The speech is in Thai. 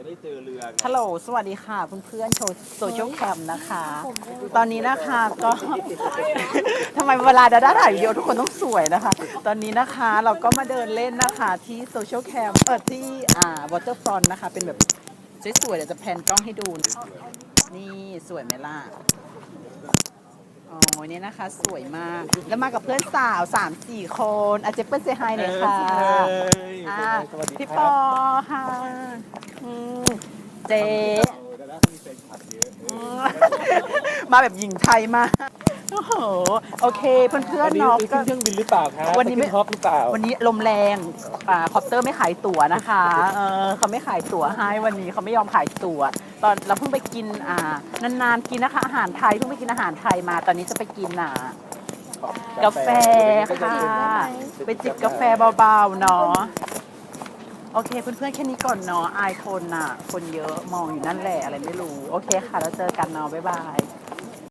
จะได้เจอเรือไง ฮัลโหล สวัสดีค่ะเพื่อนๆโชว์โซเชียลแคมนะคะ ตอนนี้นะคะก็ ทำไมเวลาดาด้าถ่ายวิดีโอทุกคนต้องสวยนะคะ ตอนนี้นะคะเราก็มาเดินเล่นนะคะที่โซเชียลแคมเออที่อ่าวอเตอร์ฟรอนต์นะคะ เป็นแบบสวยๆเดี๋ยวจะแพนกล้องให้ดูนี่สวยไหมล่ะโอ้ยเนี่ยนะคะ สวยมาก แล้วมากับเพื่อนสาวสามสี่คนอาเจเปิ้ลเซฮายหน่อยค่ะอ่าสวัสดีพี่คปรัอบค่ะ อืมเจ๊ดาด้าเขามีแฟนคลับเยอะอืมมาแบบหญิงไทยมากโอ้โหโอเคเพื่อนๆเนาะวัก็ ขึ้นเครื่องบินหรือเปล่าครับวันนี้ไม่ ขึ้ฮอปหรือเปล่าวันนี้ลมแรงอ่าคอปเตอร์ไม่ขายตั๋วนะคะเออเขาไม่ขายตั๋วให้วันนี้เขาไม่ยอมขายตั๋ว ตอนเราเพิ่งไปกินอ่านานๆกินนะคะ อาหารไทยเพิ่งไปกินอาหารไทยมา ตอนนี้จะไปกินอะกาแฟค่ะ ไปจิบกาแฟเบาๆเนาะ โอเคเพื่อนๆแค่นี้ก่อนเนาะอายคนอะ คนเยอะมองอยู่นั่นแหละอะไรไม่รู้ โอเคค่ะ แล้วเจอกันเนาะบ๊ายบาย